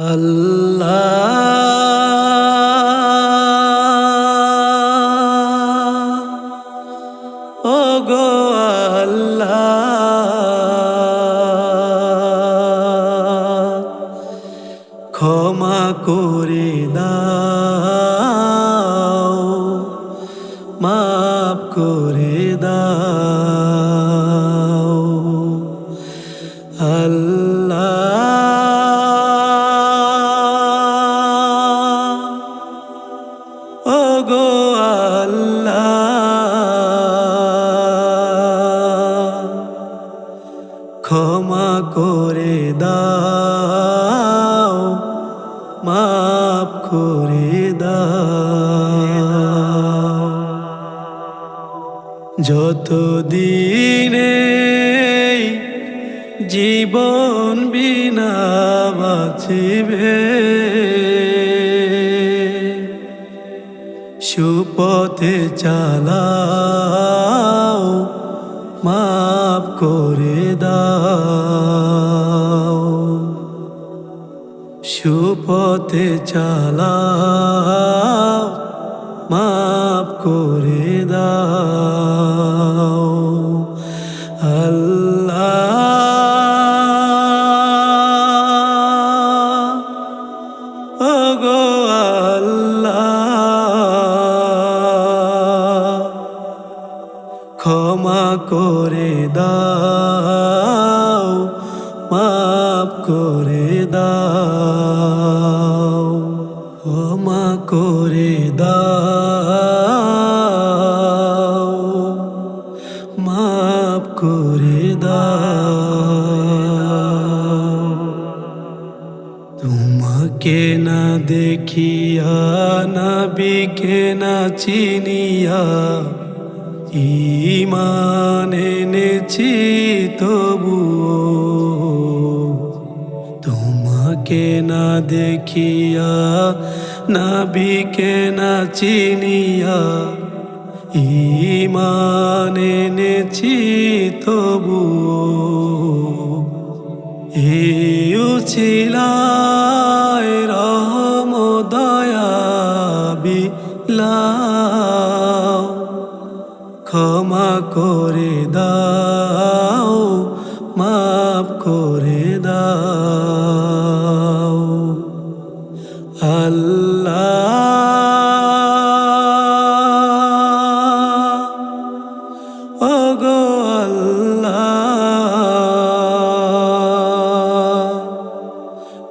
আল্লাহ। ও গো আল্লাহ। ক্ষমা করে দাও মাফ করে দাও। আল্লাহ। আল্লাহ। ক্ষমা করে দাও মাফ করে দাও। যত দিনে জীবন বিনা বাঁচিবে সুপথে চালাও মাপ করে দাও। সুপথে চালাও মাপ করে দাও। ক্ষমা করে দাও, মাফ করে দাও, ক্ষমা করে দাও, মাফ করে দাও। তোমাকে না দেখিয়া নবীকে না চিনিয়া ইমান এনেছি তবুও। তোমাকে না দেখিয়া নবীকে না চিনিয়া ইমান এনেছি তবুও। ইউছিলায়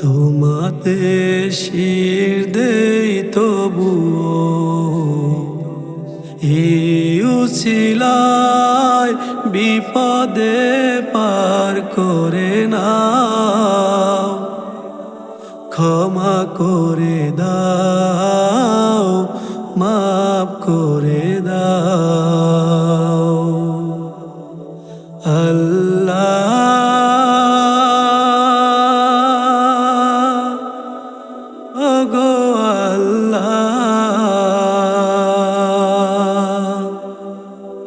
তোমাতে শির দেই তবুও। ইউছিলায় বিপদে পার করে না ক্ষমা করে দাও, মাফ করে দাও।